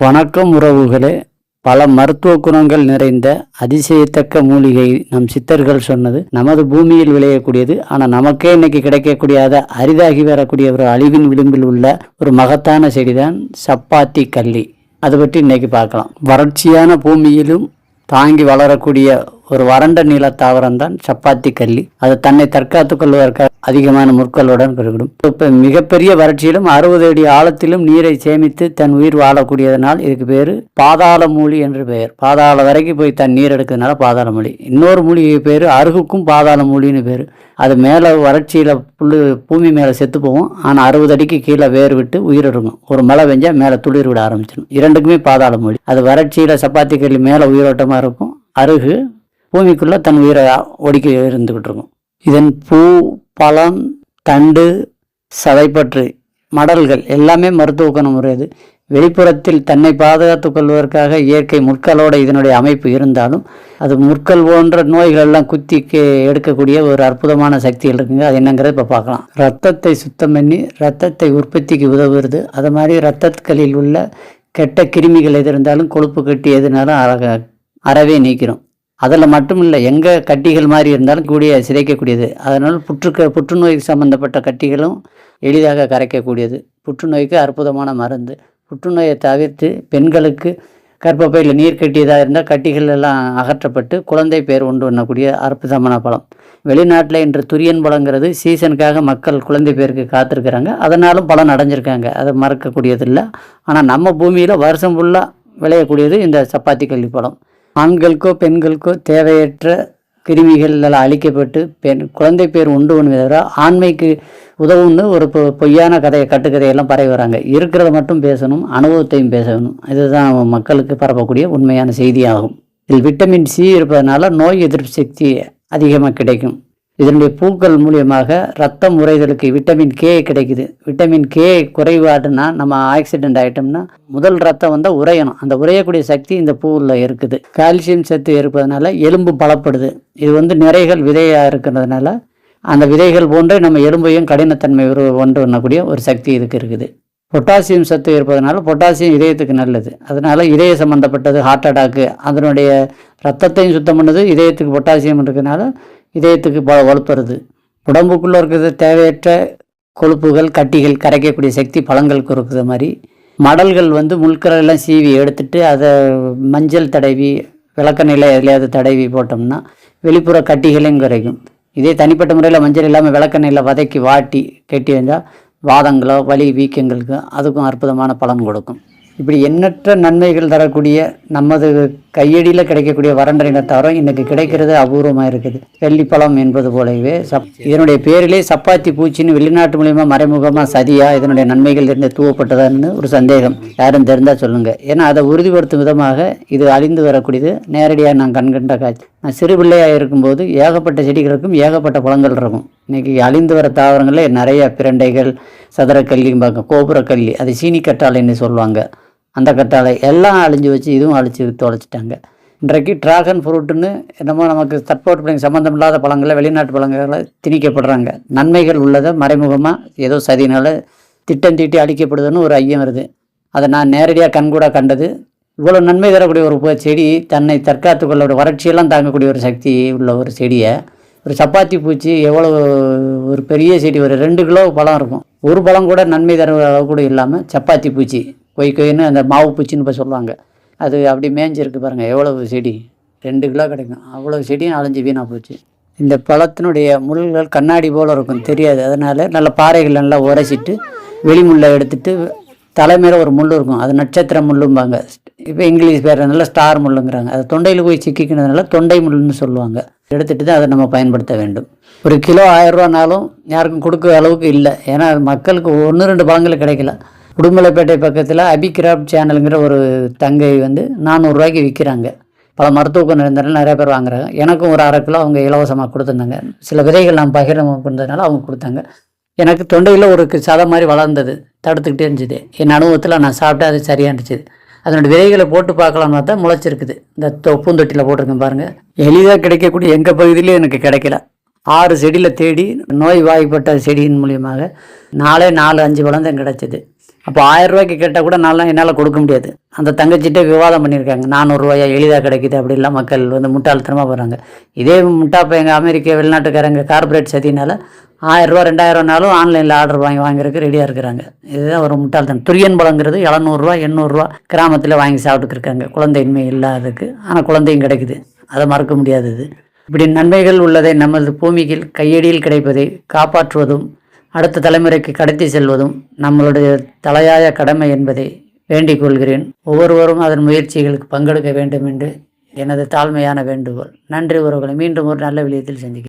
வணக்கம் உறவுகளே. பல மருத்துவ குணங்கள் நிறைந்த அதிசயத்தக்க மூலிகை நம் சித்தர்கள் சொன்னது நமது பூமியில் விளையக்கூடியது. ஆனால் நமக்கே இன்னைக்கு கிடைக்கக்கூடியாத அரிதாகி வரக்கூடிய ஒரு அழிவின் விளிம்பில் உள்ள ஒரு மகத்தான செடிதான் சப்பாத்தி கள்ளி அதை பற்றி இன்னைக்கு பார்க்கலாம். வறட்சியான பூமியிலும் தாங்கி வளரக்கூடிய ஒரு வறண்ட நில தாவரம் தான் சப்பாத்தி கல்லி. அது தன்னை தற்காத்துக் கொள்வதற்காக அதிகமான முற்களுடன் பெருகிடும். இப்போ மிகப்பெரிய வறட்சியிலும் அறுபது அடி ஆழத்திலும் நீரை சேமித்து தன் உயிர் வாழக்கூடியதனால் இதுக்கு பேர் பாதாள மூலி என்று பெயர். பாதாள வரைக்கும் போய் தன் நீர் எடுக்கிறதுனால பாதாள மூலி. இன்னொரு மூலிகை பேர் அருகுக்கும் பாதாள மூலின்னு பேர். அது மேலே வறட்சியில் புல்லு பூமி மேலே செத்து போகும். ஆனால் அறுபது அடிக்கு கீழே வேர் விட்டு உயிர் இருக்கும். ஒரு மழை பெஞ்சால் மேலே துளிர் விட ஆரம்பிச்சிடும். இரண்டுக்குமே பாதாள மூலி. அது வறட்சியில் சப்பாத்தி கல்லி மேலே உயிரோட்டமாக இருக்கும். அருகு பூமிக்குள்ளே தன் உயிரை ஒடுக்கி இருந்துக்கிட்டு இருக்கும் இதன் பூ பழம் தண்டு சதைப்பற்று மடல்கள் எல்லாமே மருத்துவ குணம் உடையது வெளிப்புறத்தில் தன்னை பாதுகாத்துக் கொள்வதற்காக இயற்கை முற்களோட இதனுடைய அமைப்பு இருந்தாலும் அது முற்கள் போன்ற நோய்கள் எல்லாம் குத்தி எடுக்கக்கூடிய ஒரு அற்புதமான சக்திகள் இருக்குங்க. அது என்னங்கிறத இப்போ பார்க்கலாம். ரத்தத்தை சுத்தம் பண்ணி ரத்தத்தை உற்பத்திக்கு உதவுறது அது மாதிரி ரத்தங்களில் உள்ள கெட்ட கிருமிகள் எது இருந்தாலும் கொழுப்பு கட்டி எதுனாலும் அறக அறவே நீக்கிறோம். அதில் மட்டும் இல்லை எங்கே கட்டிகள் மாதிரி இருந்தாலும் கூடிய சிதைக்கக்கூடியது. அதனால் புற்றுக்க புற்றுநோய் சம்பந்தப்பட்ட கட்டிகளும் எளிதாக கரைக்கக்கூடியது. புற்றுநோய்க்கு அற்புதமான மருந்து. புற்றுநோயை தவிர்த்து பெண்களுக்கு கர்ப்பப்பையில் நீர் கட்டியதாக இருந்தால் கட்டிகள் எல்லாம் அகற்றப்பட்டு குழந்தை பேர் உண்டு பண்ணக்கூடிய அற்புதமான பழம். வெளிநாட்டில் இன்று துரியன் பழங்கிறது. சீசனுக்காக மக்கள் குழந்தை பேருக்கு காத்திருக்கிறாங்க. அதனாலும் பலன் அடைஞ்சிருக்காங்க. அதை மறக்கக்கூடியதில்லை. ஆனால் நம்ம பூமியில் வருஷம் ஃபுல்லாக விளையக்கூடியது இந்த சப்பாத்தி கல்வி பழம். ஆண்களுக்கோ பெண்களுக்கோ தேவையற்ற கிருமிகள் எல்லாம் அழிக்கப்பட்டு பெண் குழந்தை பேர் உண்டு ஒன்று தவிர ஆண்மைக்கு உதவும்னு ஒரு பொ- பொய்யான கதையை கட்டுக்கதையெல்லாம் பரவி வராங்க. இருக்கிறத மட்டும் பேசணும் அனுபவத்தையும் பேசணும். இதுதான் மக்களுக்கு பரப்பக்கூடிய உண்மையான செய்தியாகும். இதில் விட்டமின் சி இருப்பதனால நோய் எதிர்ப்பு சக்தி அதிகமாக கிடைக்கும். இதனுடைய பூக்கள் மூலியமாக ரத்தம் உறைதலுக்கு விட்டமின் கே கிடைக்குது. விட்டமின் கே குறைபாடுனா நம்ம ஆக்சிடென்ட் ஆகிட்டோம்னா முதல் ரத்தம் வந்தால் உறையணும். அந்த உறையக்கூடிய சக்தி இந்த பூவில் இருக்குது. கால்சியம் சத்து இருப்பதனால எலும்பு பலப்படுது. இது வந்து நிறைகள் விதையாக இருக்கிறதுனால அந்த விதைகள் போன்றே நம்ம எலும்பையும் கடினத்தன்மை ஒரு ஒன்று பண்ணக்கூடிய ஒரு சக்தி இதுக்கு இருக்குது. பொட்டாசியம் சத்து இருப்பதனால பொட்டாசியம் இதயத்துக்கு நல்லது. அதனால இதய சம்பந்தப்பட்டது ஹார்ட் அட்டாக்கு அதனுடைய ரத்தத்தையும் சுத்தம் பண்ணுது இதயத்துக்கு பொட்டாசியம் இருக்கிறதுனால இதயத்துக்கு ப வலுப்புறது உடம்புக்குள்ளே இருக்கிறது தேவையற்ற கொழுப்புகள் கட்டிகள் கரைக்கக்கூடிய சக்தி பழங்களுக்கு இருக்கிற மாதிரி. மடல்கள் வந்து முள்கரெல்லாம் சீவி எடுத்துட்டு அதை மஞ்சள் தடவி விளக்கெண்ணெயில் எதுலையாவது தடவி போட்டோம்னா வெளிப்புற கட்டிகளையும் குறைக்கும் இதே தனிப்பட்ட முறையில் மஞ்சள் இல்லாமல் விளக்கெண்ணெயில் வதக்கி வாட்டி கட்டி வந்தால் வாதங்களோ வலி வீக்கங்களுக்கு அதுக்கும் அற்புதமான பலன் கொடுக்கும். இப்படி எண்ணற்ற நன்மைகள் தரக்கூடிய நமது கையடியில் கிடைக்கக்கூடிய வறண்ட இனத்தாரம் இன்னைக்கு கிடைக்கிறது அபூர்வமாக இருக்குது. வெள்ளிப்பழம் என்பது போலவே சப் இதனுடைய பேரிலே சப்பாத்தி பூச்சின்னு வெளிநாட்டு மூலியமாக மறைமுகமாக சதியா இதனுடைய நன்மைகள் இருந்து தூவப்பட்டதான்னு ஒரு சந்தேகம். யாரும் தெரிந்தால் சொல்லுங்கள் ஏன்னா அதை உறுதிப்படுத்தும் விதமாக இது அழிந்து வரக்கூடியது. நேரடியாக நான் கண்கண்ட காட்சி. நான் சிறு பிள்ளையாக இருக்கும்போது ஏகப்பட்ட செடிகளுக்கும் ஏகப்பட்ட பழங்கள் இருக்கும். இன்றைக்கி அழிந்து வர தாவரங்களே நிறைய பிரண்டைகள் சதுரக்கல்லிம்பாங்க கோபுரக்கல்லி அது சீனி கற்றாழைன்னு சொல்லுவாங்க. அந்த கற்றாழை எல்லாம் அழிஞ்சு வச்சு இதுவும் அழிச்சு தொலைச்சிட்டாங்க இன்றைக்கு டிராகன் ஃப்ரூட்டுன்னு என்னமோ நமக்கு தட்போட்டு பிள்ளைங்க சம்மந்தம் இல்லாத பழங்களை வெளிநாட்டு பழங்களை திணிக்கப்படுறாங்க. நன்மைகள் உள்ளதை மறைமுகமாக ஏதோ சதியினால் திட்டம் தீட்டி அழிக்கப்படுதுன்னு ஒரு ஐயம் வருது. அதை நான் நேரடியாக கண்கூட கண்டது. இவ்வளோ நன்மை தரக்கூடிய ஒரு செடி தன்னை தற்காத்து கொள்ள ஒரு வறட்சியெல்லாம் தாங்கக்கூடிய ஒரு சக்தி உள்ள ஒரு செடியை ஒரு சப்பாத்தி பூச்சி எவ்வளோ ஒரு பெரிய செடி ஒரு ரெண்டு கிலோ பழம் இருக்கும். ஒரு பழம் கூட நன்மை தர அளவு கூட இல்லாமல் சப்பாத்தி பூச்சி கொய் கொய்ன்னு அந்த மாவு பூச்சின்னு இப்போ சொல்லுவாங்க. அது அப்படி மேய்ஞ்சிருக்கு பாருங்கள் எவ்வளவு செடி? ரெண்டு கிலோ கிடைக்கும். அவ்வளோ செடியும் அலைஞ்சு வீணாக போச்சு. இந்த பழத்தினுடைய முள்கள் கண்ணாடி போல் இருக்கும் தெரியாது. அதனால் நல்ல பாறைகள் நல்லா உரைச்சிட்டு வெளிமுள்ளை எடுத்துட்டு தலைமையில் ஒரு முள் இருக்கும். அது நட்சத்திர முள்ளும்பாங்க. இப்போ இங்கிலீஷ் பேர்றதுனால ஸ்டார் முள்ளுங்கிறாங்க. அது தொண்டையில் போய் சிக்கிக்கிறதுனால தொண்டை முள்ளுன்னு சொல்லுவாங்க. எடுத்துகிட்டு தான் அதை நம்ம பயன்படுத்த வேண்டும். ஒரு கிலோ ஆயிரம் ரூபானாலும் யாருக்கும் கொடுக்குற அளவுக்கு இல்லை. ஏன்னா மக்களுக்கு ஒன்று ரெண்டு பழங்கள் கிடைக்கல. உடுமலைப்பேட்டை பக்கத்தில் அபிகிராஃப்ட் சேனலுங்கிற ஒரு தங்கை வந்து நானூறுரூவாய்க்கு விற்கிறாங்க பல மருத்துவ குணம் நிறைய பேர் வாங்குறாங்க. எனக்கும் ஒரு அரை கிலோ அவங்க இலவசமாக கொடுத்துருந்தாங்க. சில விதைகள் நான் பகிரமாக பண்ணதுனால அவங்க கொடுத்தாங்க. எனக்கு தொண்டையில் ஒரு சதை மாதிரி வளர்ந்தது. தடுத்துக்கிட்டே இருந்துச்சு. என் அனுபவத்தில் நான் சாப்பிட்டு அது சரியாக இருந்துச்சு அதனோட விதைகளை போட்டு பார்க்கலாம்னு தான் முளைச்சிருக்குது. இந்த தொப்பூந்தொட்டியில் போட்டிருக்கேன் பாருங்கள் எளிதாக கிடைக்கக்கூடிய எங்கள் பகுதியிலையும் எனக்கு கிடைக்கல. ஆறு செடியில் தேடி நோய் வாய்ப்பட்ட செடியின் மூலியமாக நாலே நாலு அஞ்சு பழம் கிடச்சிது. அப்போ ஆயிரம் ரூபாய்க்கு கேட்டால் கூட நல்லா என்னால் கொடுக்க முடியாது. அந்த தங்கச்சிட்டே விவாதம் பண்ணியிருக்காங்க நானூறுரூவாயா எளிதாக கிடைக்குது அப்படிலாம் மக்கள் வந்து முட்டாள்தனமாக போகிறாங்க இதே முட்டா இப்போ எங்கள் அமெரிக்க வெளிநாட்டுக்காரங்க கார்பரேட் சதினால ஆயிரரூவா ரெண்டாயிரம்னாலும் ஆன்லைனில் ஆர்டர் வாங்கி வாங்குறதுக்கு ரெடியாக இருக்கிறாங்க. இதுதான் ஒரு முட்டாள்தனம். துரியன் பழங்கிறது எழுநூறுவா எண்ணூறுரூவா கிராமத்தில் வாங்கி சாப்பிட்டுட்டு இருக்காங்க. குழந்தையின்மை இல்லாததுக்கு. ஆனால் குழந்தையும் கிடைக்குது. அதை மறக்க முடியாதது இப்படி நன்மைகள் உள்ளதை நமது பூமியில் கையடியில் கிடைப்பதை காப்பாற்றுவதும் அடுத்த தலைமுறைக்கு கடத்தி செல்வதும் நம்மளுடைய தலையாய கடமை என்பதை வேண்டிக் கொள்கிறேன். ஒவ்வொருவரும் அதன் முயற்சிகளுக்கு பங்கெடுக்க வேண்டும் என்று எனது தாழ்மையான வேண்டுகோள். நன்றி உறவுகளை மீண்டும் ஒரு நல்ல விடயத்தில் சந்திக்கிறேன்.